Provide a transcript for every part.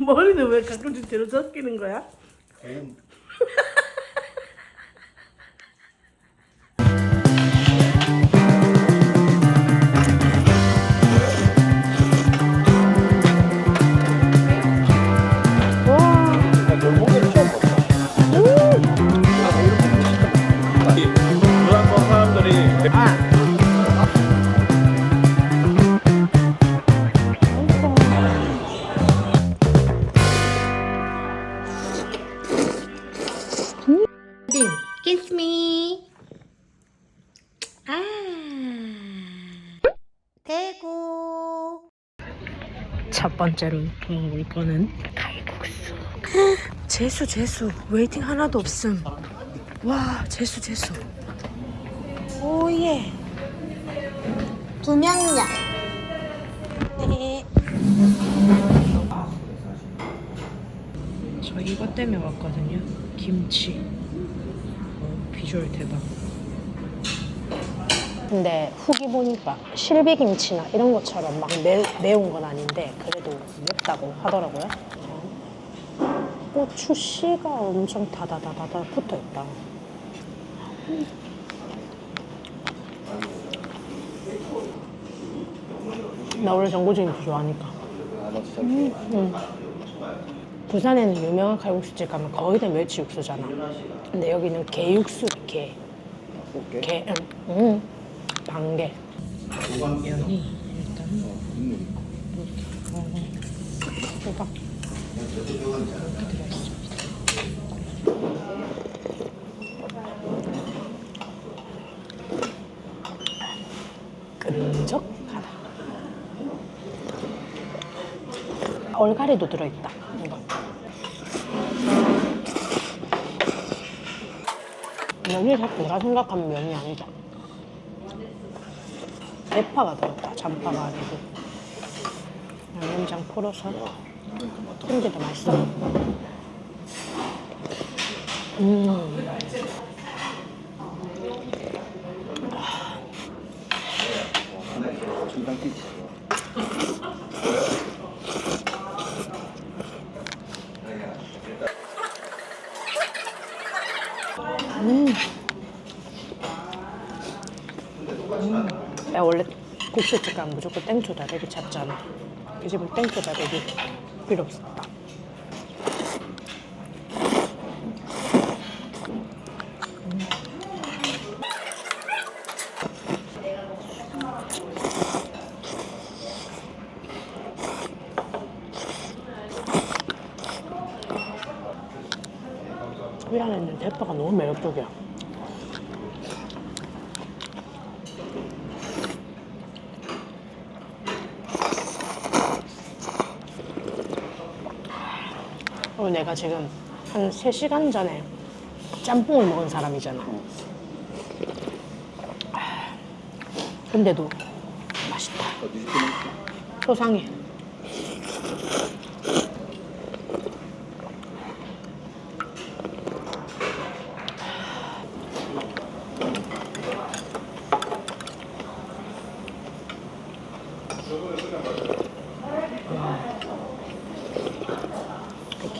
머리는 왜 가끔씩 뒤로 젖기는 거야? 골목 첫 번째로 먹을 거는 칼국수. 재수 재수 웨이팅 하나도 없음. 와 재수 재수. 오예. 두 명이야. 네. 저 이것 때문에 왔거든요. 김치. 어, 비주얼 대박. 근데 후기 보니까 실비김치나 이런 것처럼 막 매, 매운 건 아닌데 그래도 맵다고 하더라고요. 고추 씨가 엄청 다다다다다 붙어 있다. 나 원래 전구김치 좋아하니까. 아, 나 진짜 좋아. 부산에는 유명한 칼국수집 가면 거의 다 멸치 육수잖아. 근데 여기는 게 육수, 게. 볼게. 게, 응, 응. 반개. 면이 일단 국물이. 호박 이렇게 들어있습니다. 끈적하다. 얼갈이도 들어있다. 이거. 면이 자꾸 내가 생각하는 면이 아니다. 대파가 들었다. 잔파가 아니고. 양념장 풀어서 게더 맛있어. 음. 중장 내가 원래 국수 집 가면 무조건 땡초 다대기 찾잖아. 이 집은 땡초 다대기 필요 없었다. 있는 대파가 너무 매력적이야. 내가 지금 한 3시간 전에 짬뽕을 먹은 사람이잖아. 아, 근데도 맛있다. 소상해.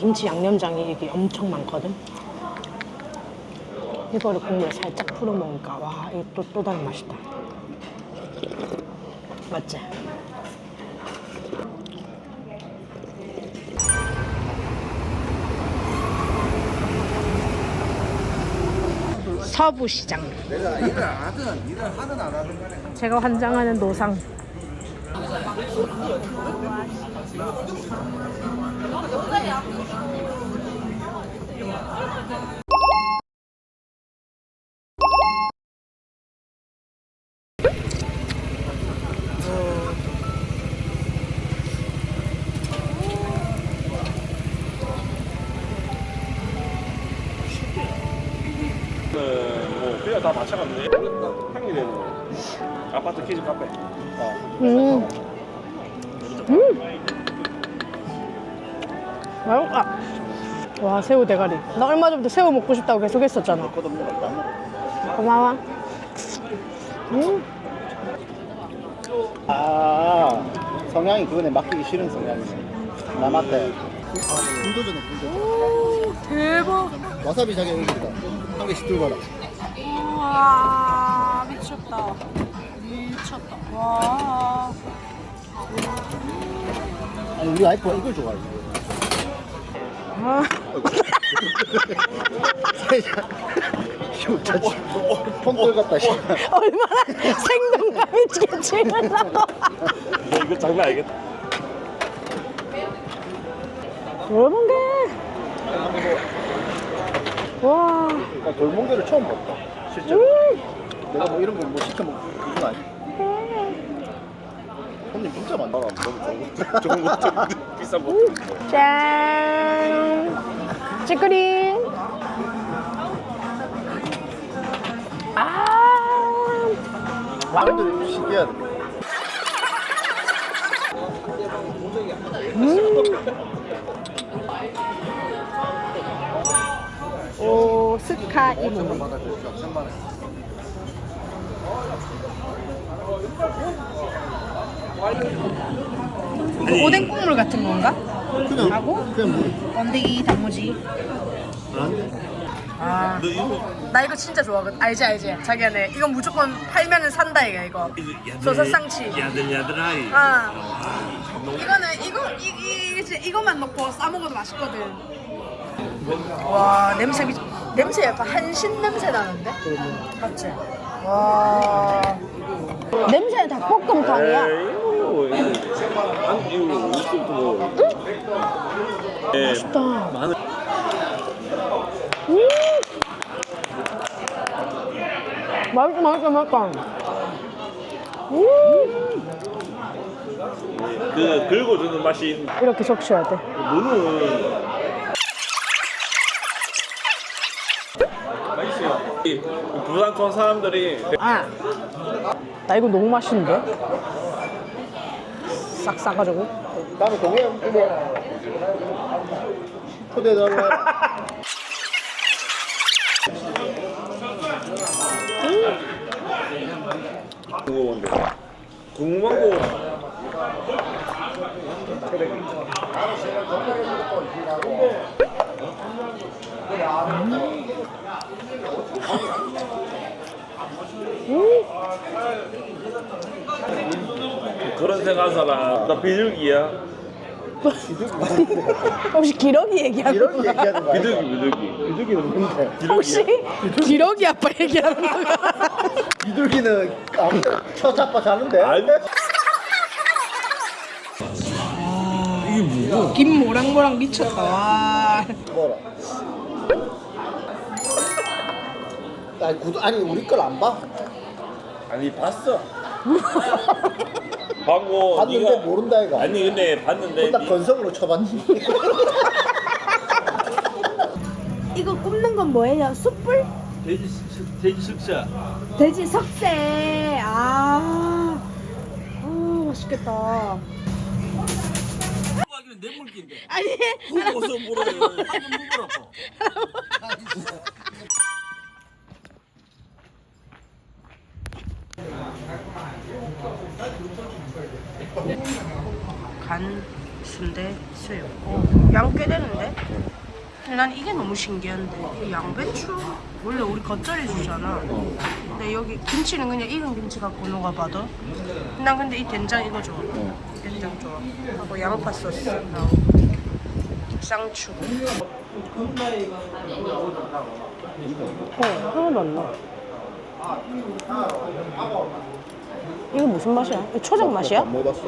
그 김치 양념장이 이게 엄청 많거든. 이거를 국물에 살짝 풀어 먹으니까 와 이거 또, 또 다른 맛이다. 맞지? 서부시장. 제가 환장하는 노상. 뭐 그냥 다 마찬가지인데 평일에는 아파트 키즈 카페 음. 음. 맛있다. 와, 새우 대가리. 나 얼마 전부터 새우 먹고 싶다고 계속 했었잖아. 고마워. 음. 아 성향이 그거네 맡기기 싫은 성향이지 남한테 불도저는 불도저. 대박. 와사비 자기 여기 있다. 한 개씩 들고 가라. 와 미쳤다. 미쳤다. 와. 아니 우리 와이프가 이걸 좋아해. 아. 진짜 폰돌 같다. 씨. 얼마나 생동감 있게 찍으려고. 이거 장난 아니겠다. 여러분 게. 와. 나 돌멍게를 처음 봤다. 실제로. 내가 뭐 이런 거뭐 시켜 먹고 그건 아니. 손님 진짜 많다. 너무 좋은 좋은 거좀 비싼 거. 짠. 찌끄링. 아. 사람들이 신기하다. 오 스카이. 3만 원. 오뎅 국물 같은 건가? 그냥 하고? 그냥 물. 번데기 단무지. 아. 너 이거 나 이거 진짜 좋아하거든. 알지 알지. 자기야 내 이건 무조건 팔면은 산다 이거 이거. 소사상치. 야들야들하이. 아. 이거는 이거 이, 이, 이 이것만 넣고 싸 먹어도 맛있거든. 와 냄새 미 냄새 약간 한신 냄새 나는데? 맞지? 와. 냄새는 닭볶음탕이야. 에이, 이거 안 이거 이거부터 뭐. 예. 맛있다. 마늘. 음. 맛있다 맛있다 맛있다. 음. 그 긁어주는 맛이 이렇게 적셔야 돼. 무는 맛있어요. 이 부산 촌 사람들이 아. 나 이거 너무 맛있는데? 싹 싸가지고. 다음에 동해 초대해달라. 그거 뭔데? 궁금한 거 그런 사람 나 비둘기야 혹시 기러기 얘기하는 이런 거야? 얘기하는 거야. 비둘기 비둘기 비둘기는 뭔데? 혹시 기러기 아빠 얘기하는 거야? 비둘기는 아무 쳐 잡아 자는데? 아니 이게 뭐야? 김 모락모락 미쳤다. 와. 뭐라? 아니, 구두, 아니 우리 걸 안 봐? 아니 봤어 방금 봤는데 네가- 모른다 이가. 아니 근데 봤는데 딱 니- 건성으로 쳐봤니? 이거 굽는 건 뭐예요? 숯불? 돼지 식- 돼지 식사 돼지 석쇠. 아. 아 맛있겠다. 하기는 내 물기인데 아니. 무거워서 물어요 한번 물어라 고 간, 순대, 수육. 양 꽤 되는데? 난 이게 너무 신기한데 이 양배추. 원래 우리 겉절이 주잖아. 근데 여기 김치는 그냥 익은 김치 갖고 누가 봐도 난 근데 이 된장 이거 좋아. 된장 좋아. 하고 양파 소스. 쌍추. 어 하나도 안 나. 이거 무슨 맛이야? 이거 초장 맛이야? 안 먹어봤어.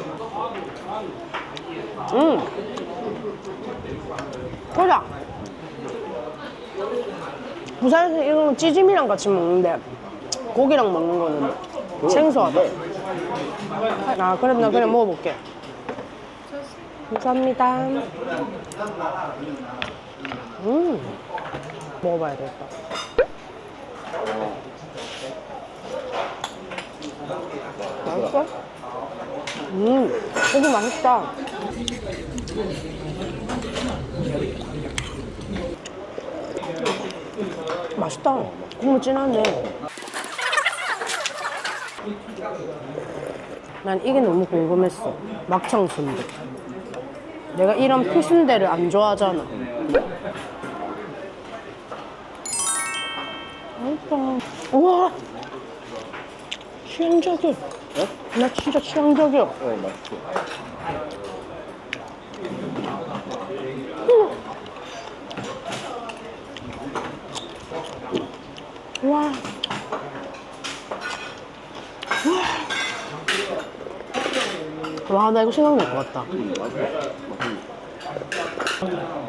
응. 초장. 부산에서 이런 찌짐이랑 같이 먹는데 고기랑 먹는 거는 생소하다. 아 그래 나 그냥 먹어볼게. 감사합니다. 음 먹어봐야 되겠다. 맛있어? 음 고기 맛있다. 맛있다. 국물 진하네. 난 이게 너무 궁금했어. 막창 순대. 내가 이런 피순대를 안 좋아하잖아. 맛있다. 우와! 취향적이 야. 나 진짜 취향적이야. 어 맛있어. 와. 와, 나 이거 생각날 것 같다. 음.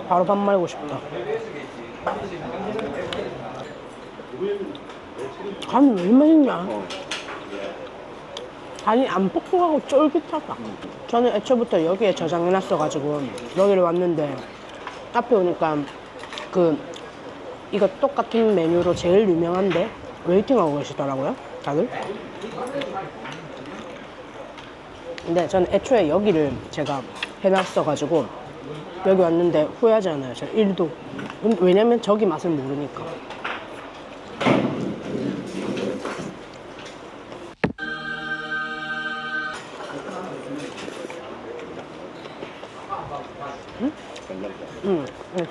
바로 밥 말고 싶다. 간이 왜 맛있냐? 어. 간이 안 뻑뻑하고 쫄깃하다. 저는 애초부터 여기에 저장해 놨어가지고 여기를 왔는데 앞에 오니까 그 이거 똑같은 메뉴로 제일 유명한데 웨이팅하고 계시더라고요, 다들. 근데 저는 애초에 여기를 제가 해놨어가지고 여기 왔는데 후회하지 않아요. 제가 1도. 왜냐면 저기 맛을 모르니까.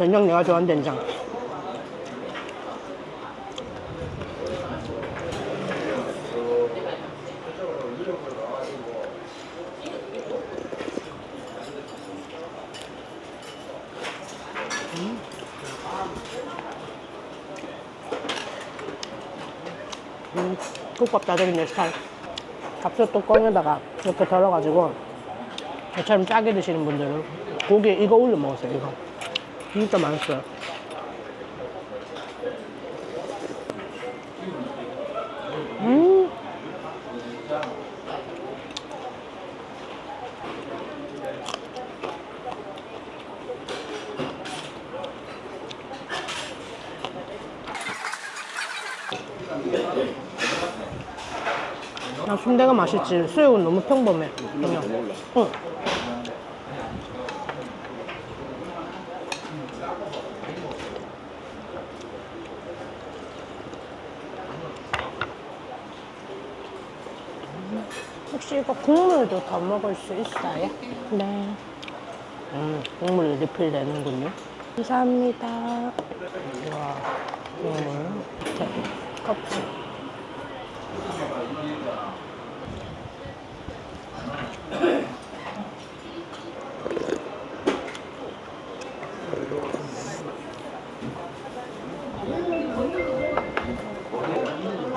된장 내가 좋아하는 된장. 음, 국밥 다져진 내 스타일. 밥솥 뚜껑에다가 이렇게 덜어가지고 저처럼 짜게 드시는 분들은 고기에 이거 올려 먹었어요, 이거. 진짜 맛있어요. 음. 나 순대가 맛있지. 수육은 너무 평범해. 그냥. 응. 혹시 이거 국물도 더 먹을 수 있어요? 네. 음, 국물 리필 되는군요. 감사합니다. 와, 국물. 껍질.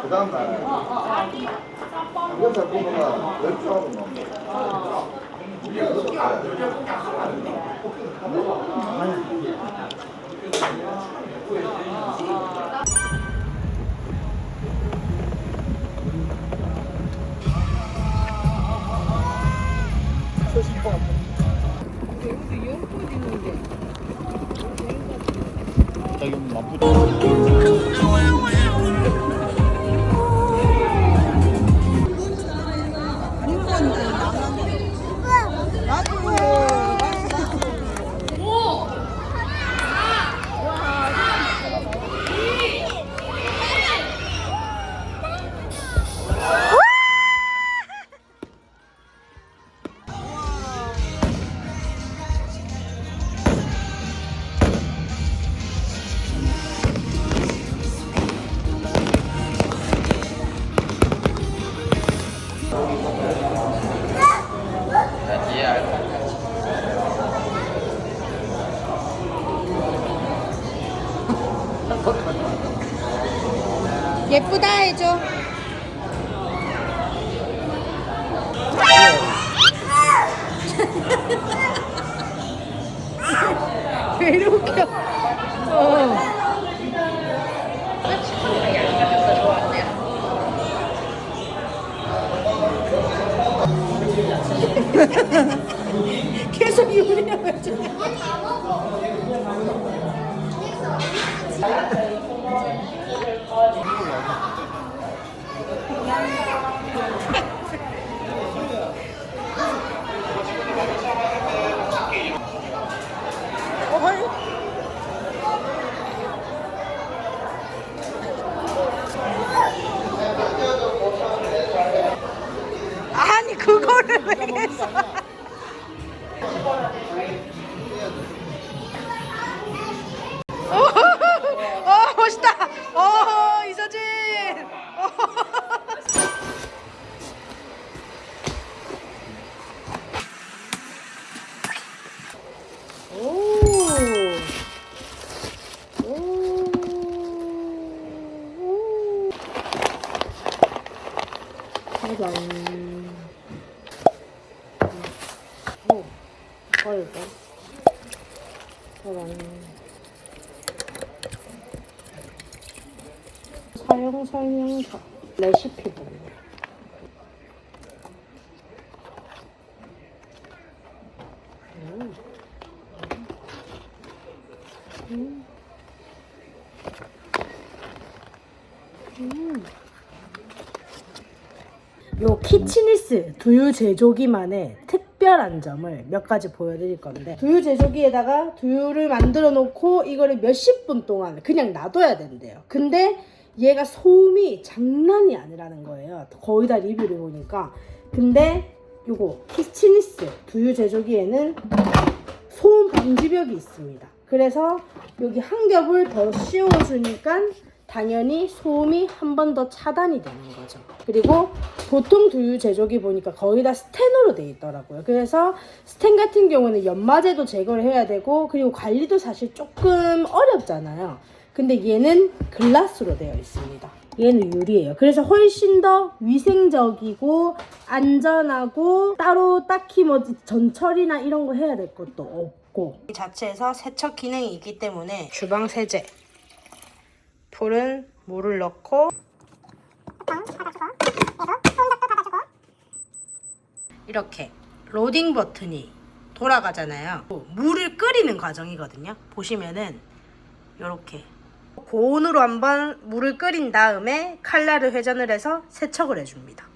그 다음 날 삼겹살 구우면 멸치 있잖아. 아니 그거를 왜 했어? 빨다. 짜잔. 사용 설명서. 레시피본. 음. 음. 음. 요 키치니스 두유 제조기만의 특 별한 점을 몇 가지 보여드릴 건데 두유 제조기에다가 두유를 만들어 놓고 이거를 몇십 분 동안 그냥 놔둬야 된대요. 근데 얘가 소음이 장난이 아니라는 거예요. 거의 다 리뷰를 보니까. 근데 요거 키치니스 두유 제조기에는 소음 방지벽이 있습니다. 그래서 여기 한 겹을 더 씌워주니까 당연히 소음이 한 번 더 차단이 되는 거죠. 그리고 보통 두유 제조기 보니까 거의 다 스텐으로 돼 있더라고요. 그래서 스텐 같은 경우는 연마제도 제거를 해야 되고 그리고 관리도 사실 조금 어렵잖아요. 근데 얘는 글라스로 되어 있습니다. 얘는 유리예요. 그래서 훨씬 더 위생적이고 안전하고 따로 딱히 뭐 전처리나 이런 거 해야 될 것도 없고 이 자체에서 세척 기능이 있기 때문에 주방 세제 푸른 물을 넣고 이렇게 로딩 버튼이 돌아가잖아요. 물을 끓이는 과정이거든요. 보시면은 이렇게 고온으로 한번 물을 끓인 다음에 칼날을 회전을 해서 세척을 해줍니다.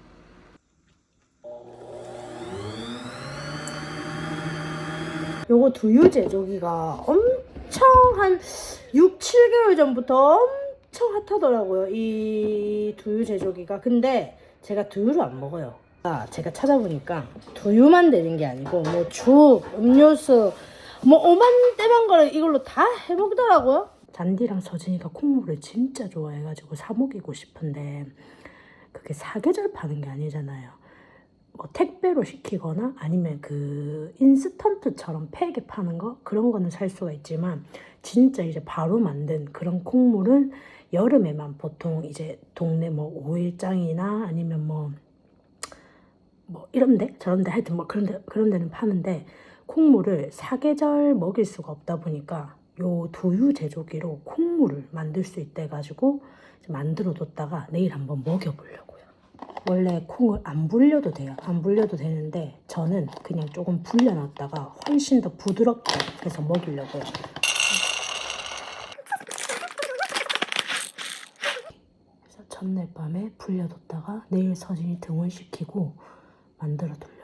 요거 두유 제조기가 엄청 한 6, 7개월 전부터 엄청 핫하더라고요. 이 두유 제조기가. 근데 제가 두유를 안 먹어요. 아, 제가 찾아보니까 두유만 되는 게 아니고 뭐 죽, 음료수, 뭐 오만 때만 거를 이걸로 다 해먹더라고요. 잔디랑 서진이가 콩물을 진짜 좋아해가지고 사 먹이고 싶은데 그게 사계절 파는 게 아니잖아요. 뭐 택배로 시키거나 아니면 그 인스턴트처럼 팩에 파는 거 그런 거는 살 수가 있지만 진짜 이제 바로 만든 그런 콩물은 여름에만 보통 이제 동네 뭐 오일장이나 아니면 뭐 뭐 이런데 저런데 하여튼 뭐 그런데 그런 데는 파는데 콩물을 사계절 먹일 수가 없다 보니까 요 두유 제조기로 콩물을 만들 수 있대 가지고 만들어 뒀다가 내일 한번 먹여보려고요. 원래 콩을 안 불려도 돼요. 안 불려도 되는데 저는 그냥 조금 불려놨다가 훨씬 더 부드럽게 해서 먹이려고요. 첫날 밤에 불려뒀다가 내일 서진이 등원시키고 만들어 두려고요.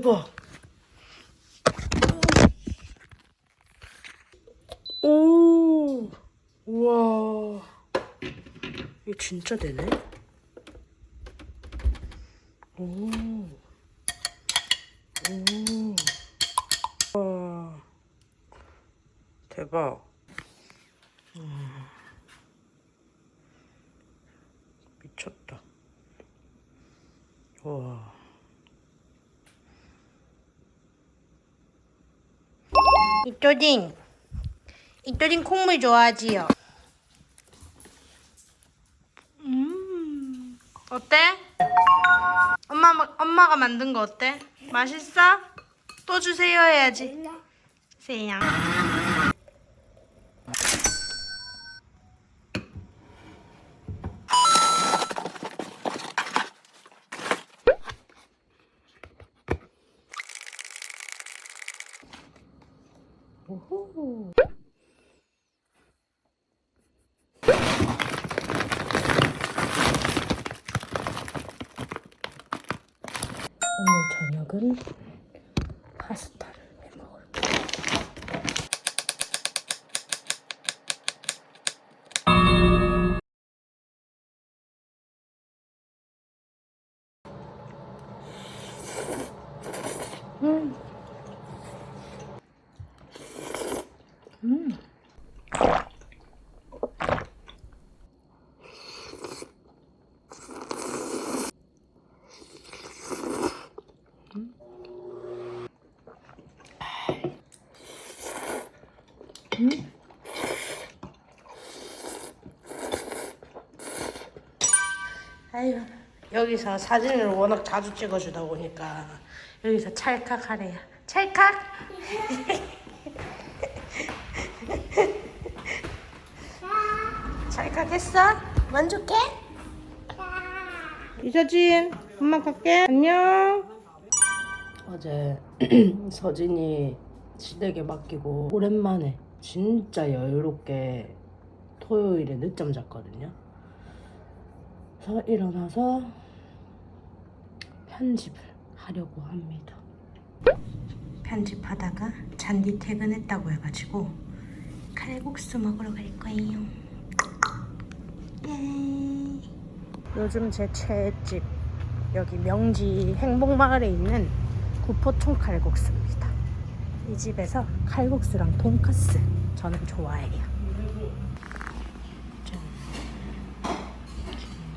대박. 오, 우와. 이게 진짜 되네? 오, 오. 와 대박 음. 미쳤다 와 이토딩 이토딩 콩물 좋아하지요? 음 어때? 엄마 엄마가 만든 거 어때? 맛있어? 또 주세요 해야지. 주세요. 오늘 저녁은 아유 여기서 사진을 워낙 자주 찍어주다 보니까 여기서 찰칵하래요. 찰칵. 찰칵했어? 만족해? 이서진 엄마 갈게 안녕 어제 서진이 시댁에 맡기고 오랜만에 진짜 여유롭게 토요일에 늦잠 잤거든요 그래서 일어나서 편집을 하려고 합니다 편집하다가 잔디 퇴근했다고 해가지고 칼국수 먹으러 갈 거예요 예. 요즘 제 최애집 여기 명지 행복마을에 있는 구포촌 칼국수입니다. 이 집에서 칼국수랑 돈까스 저는 좋아해요. 짠.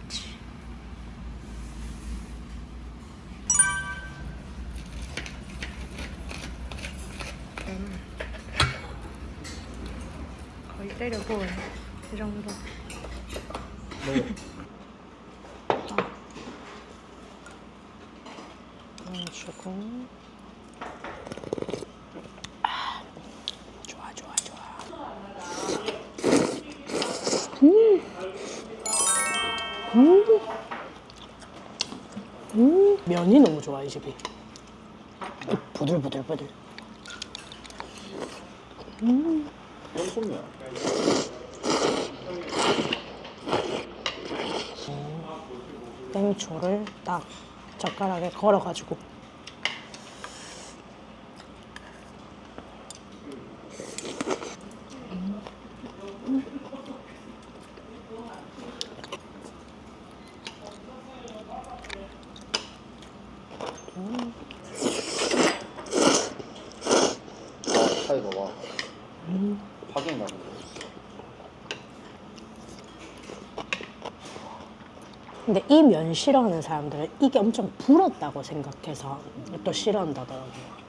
김치. 음. 부어요. 이 정도. 넣어주고 아, 좋아 좋아 좋아 음. 음. 음. 면이 너무 좋아 이 집이 부들부들부들 똥손이야. 땡초를 딱 젓가락에 걸어가지고 아, 차이 봐봐. 파king 나는 거. 근데 이 면 싫어하는 사람들은 이게 엄청 불었다고 생각해서 또 싫어한다더라고요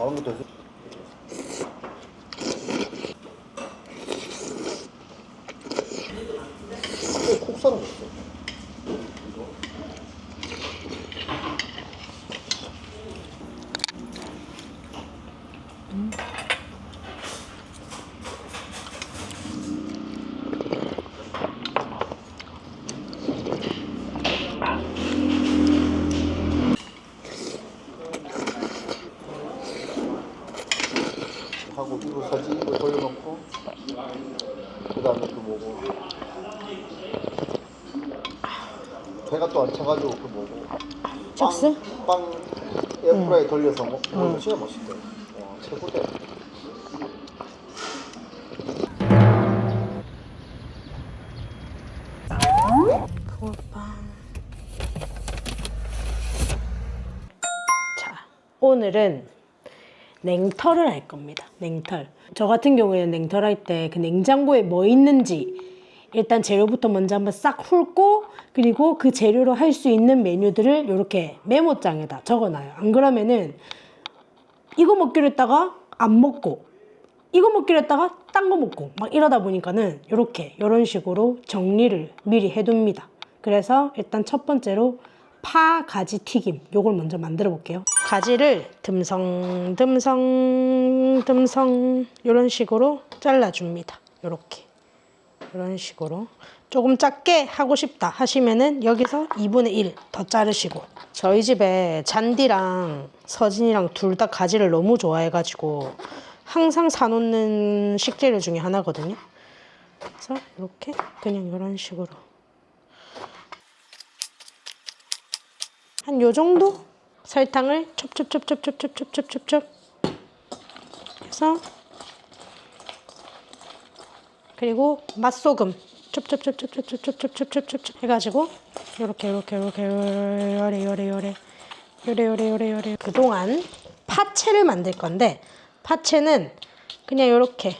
Alın bu. 이거 돌려놓고 그 다음에 또 뭐고. 배가 또 안 차가지고 그 뭐고. 짝스? 빵, 빵 에어프라이에 돌려서 먹 어, 진짜 맛있대. 와 최고대 붕어빵. 자, 오늘은 냉털을 할 겁니다. 냉털. 저 같은 경우에는 냉털 할 때 그 냉장고에 뭐 있는지 일단 재료부터 먼저 한번 싹 훑고 그리고 그 재료로 할 수 있는 메뉴들을 이렇게 메모장에다 적어놔요. 안 그러면은 이거 먹기로 했다가 안 먹고 이거 먹기로 했다가 딴 거 먹고 막 이러다 보니까는 이렇게 이런 식으로 정리를 미리 해둡니다. 그래서 일단 첫 번째로 파 가지 튀김 요걸 먼저 만들어 볼게요. 가지를 듬성 듬성 듬성 이런 식으로 잘라줍니다. 이렇게 이런 식으로 조금 작게 하고 싶다 하시면은 여기서 2분의 1 더 자르시고 저희 집에 잔디랑 서진이랑 둘 다 가지를 너무 좋아해가지고 항상 사놓는 식재료 중에 하나거든요. 그래서 이렇게 그냥 이런 식으로 한 요 정도? 설탕을 첩첩첩첩첩첩첩첩첩 해서 그리고 맛소금 첩첩첩첩첩첩첩첩첩첩첩 해가지고 요렇게 요렇게 요렇게 요래 요래 요래 요래 요래 요래 요래. 그동안 파채를 만들 건데 파채는 그냥 요렇게.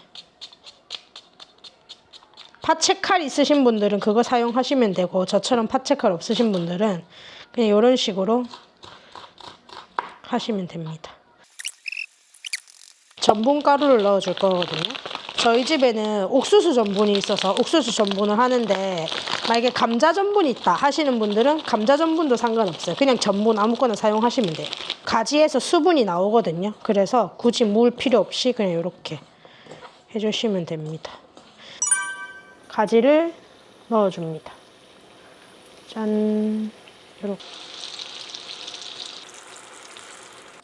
파채 칼 있으신 분들은 그거 사용하시면 되고 저처럼 파채 칼 없으신 분들은 그냥 이런 식으로 하시면 됩니다. 전분 가루를 넣어줄 거거든요. 저희 집에는 옥수수 전분이 있어서 옥수수 전분을 하는데 만약에 감자 전분이 있다 하시는 분들은 감자 전분도 상관없어요. 그냥 전분 아무거나 사용하시면 돼요. 가지에서 수분이 나오거든요. 그래서 굳이 물 필요 없이 그냥 이렇게 해주시면 됩니다. 가지를 넣어줍니다. 짠. 이렇게.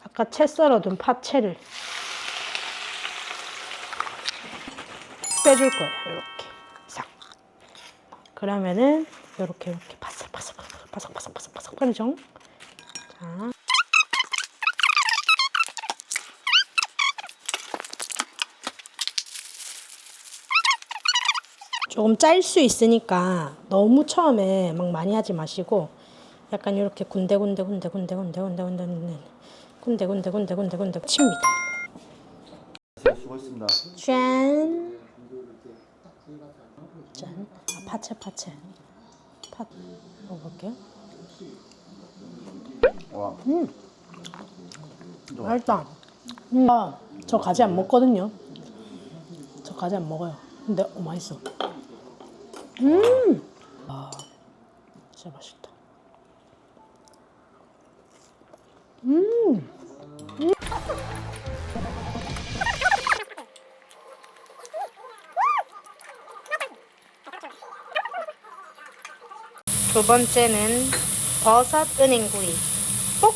아까 채 썰어둔 파채를 빼줄 거예요. 이렇게 싹. 그러면은 이렇게 이렇게 바삭바삭 바삭바삭 바삭바삭 거리죠. 자. 조금 짤 수 있으니까 너무 처음에 막 많이 하지 마시고 약간 이렇게 군데군데 군데 군데 군데 군데 군데 군데 군데 군데 군데 군데 군데 칩니다. 수고했습니다. 짠. 짠. 아, 파채 파채. 파 먹어볼게요. 와, 맛있다. 음, 아, 저 가지 안 먹거든요. 저 가지 안 먹어요. 근데 어, 맛있어. 음. 아, 진짜 맛있다. 두 번째는 버섯 은행구이. 꼭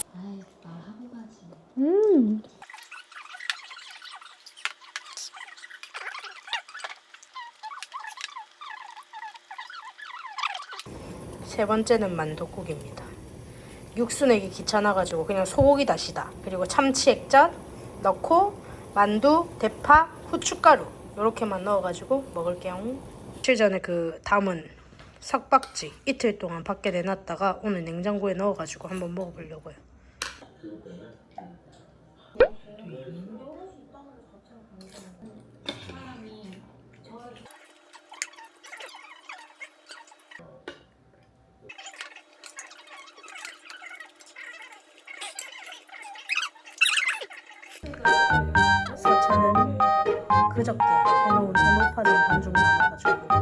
음. 세 번째는 만둣국입니다. 육수 내기 귀찮아가지고 그냥 소고기 다시다. 그리고 참치 액젓 넣고 만두, 대파, 후춧가루 이렇게만 넣어가지고 먹을게요. 며칠 전에 그 담은 석박지 이틀 동안 밖에 내놨다가 오늘 냉장고에 넣어가지고 한번 먹어보려고요. 서차는 그저께 해놓은 해물파전 반죽 남아가지고.